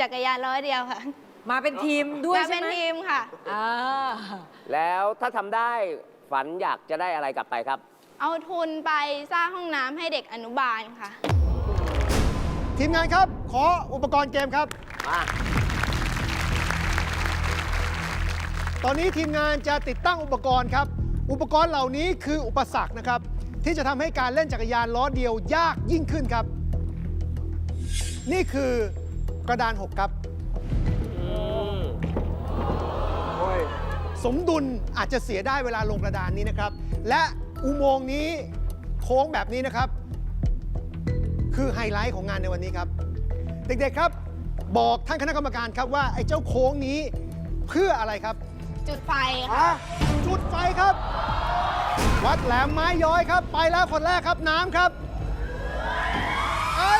จักรยานร้อยเดียวค่ะมาเป็นทีมด้วยมาใช่เป็นไหมทีมค่ะ อ่าแล้วถ้าทำได้ฝันอยากจะได้อะไรกลับไปครับ เอาทุนไปสร้างห้องน้ำให้เด็กอนุบาลค่ะ ทีมงานครับ ขออุปกรณ์เกมครับ มา ตอนนี้ทีมงานจะติดตั้งอุปกรณ์ครับ อุปกรณ์เหล่านี้คืออุปสรรคนะครับ ที่จะทำให้การเล่นจักรยานล้อเดียวยากยิ่งขึ้นครับ นี่คือกระดาน6ครับ สมดุลอาจจะเสียได้เวลาลงกระดานนี้นะครับ และอุโมงค์นี้โค้งแบบนี้นะครับ คือไฮไลท์ของงานในวันนี้ครับ เด็กๆครับ บอกท่านคณะกรรมการครับว่าไอ้เจ้าโค้งนี้เพื่ออะไรครับ จุดไฟค่ะอะจุดไฟครับ วัดแหลมไม้ย้อยครับ ไปแล้วคนแรกครับน้ำครับไอ้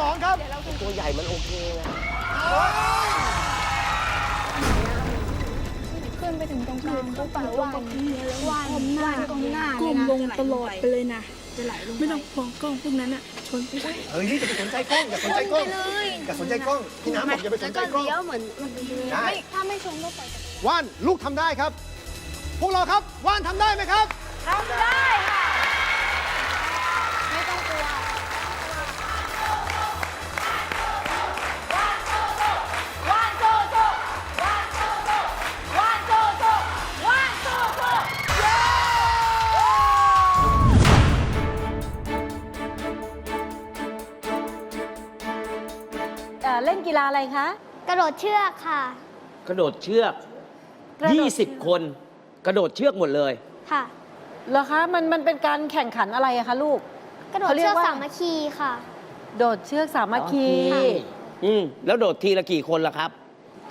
สองครับ ตัวใหญ่มันโอเคนะขึ้นไปถึงตรงกลางก็ปล่อยว่ายว่ายว่ายตรงหน้าก้มลงตลอดไปเลยนะจะไหลลงไม่ต้องห่วงกล้องพวกนั้นอะชนไปได้เฮ้ยอย่าไปสนใจกล้องอย่าสนใจกล้องอย่าสนใจกล้องพี่น้ำบอกอย่าไปสนใจกล้องเหมือนมันเป็นได้ถ้าไม่ชนก็ปล่อยจักรยานว่านลูกทำได้ครับ พวกเราครับว่านทำได้ไหมครับทำได้ค่ะ เอ่อเล่นกีฬาอะไรคะ กระโดดเชือกค่ะ กระโดดเชือก กระโดดเชือก20 คน กระโดดเชือกหมดเลย ค่ะ เหรอคะ มันมันเป็นการแข่งขันอะไรอะคะลูก กระโดดเขาเรียกเชือกว่า สามัคคีค่ะ โดดเชือกสามัคคี อืมแล้วโดดทีละกี่คนล่ะครับ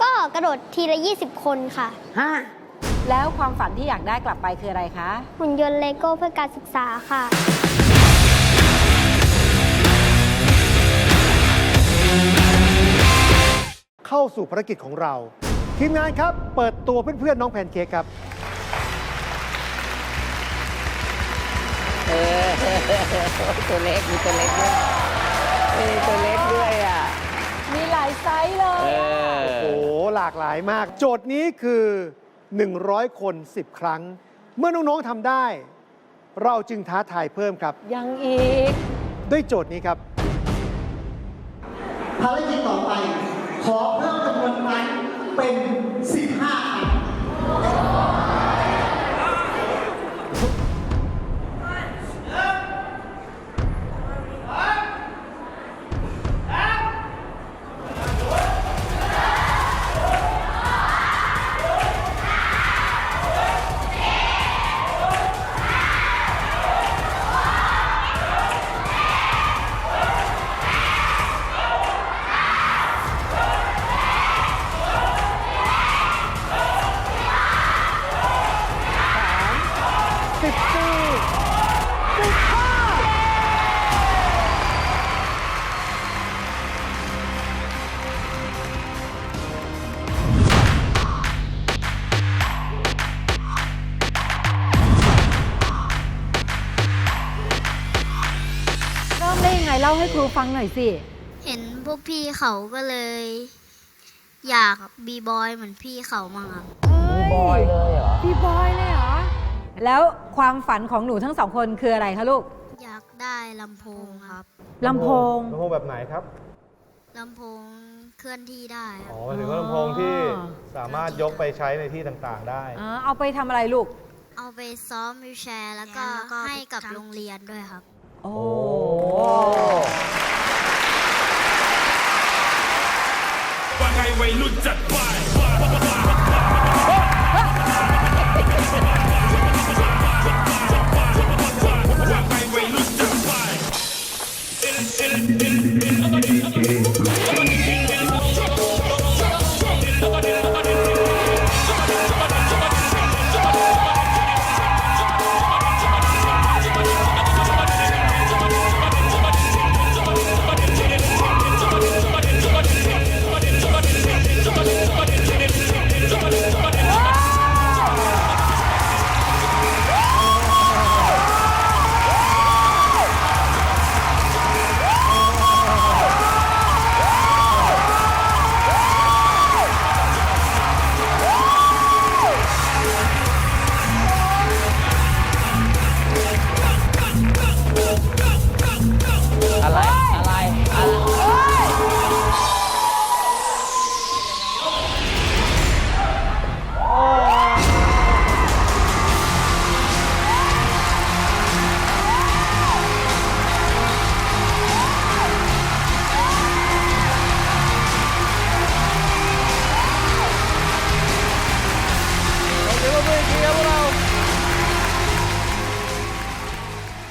ก็กระโดดทีละ 20 คนค่ะ ฮะ แล้วความฝันที่อยากได้กลับไปคืออะไรคะ หุ่นยนต์เลโก้เพื่อการศึกษาค่ะ เข้าสู่ภารกิจของเรา ทีมงานครับ เปิดตัวเพื่อนๆน้องแพนเค้กครับ เออตัวเล็กมีตัวเล็กด้วยมีตัวเล็กด้วยอะ มีหลายไซส์เลเอยอะอโอ้โหหลากหลายมาก โจทย์นี้คือ 100 คน 10 ครั้ง เมื่อน้อง ๆทำได้ เราจึงท้าทายเพิ่มครับ ยังอีก ด้วยโจทย์นี้ครับ ภารกิจต่อไป ขอเพิ่มจำนวนครั้งเป็น 15ครั้ง เล่าให้ครูฟังหน่อยสิ เห็นพวกพี่เขาก็เลย อยากบีบอยเหมือนพี่เขามั่งครับบีบอยเลยเหรอบีบอยเลยเหรอ แล้วความฝันของหนูทั้งสองคนคืออะไรคะลูก อยากได้ลำโพงครับลำโพงลำโพงแบบไหนครับลำโพงเคลื่อนที่ได้คอ๋รัอบหมายถึงว่าลำโพงที่สามารถยกไปใช้ในที่ต่างๆ ได้อ๋อเอาไปทำอะไรลูก เอาไปซ้อมวิวแชร์ แล้วก็ให้กับโรงเรียนด้วยครับ โอ้ว่าไงวัยรุ่นจัดไปว่าไงวัยรุ่นจัดไป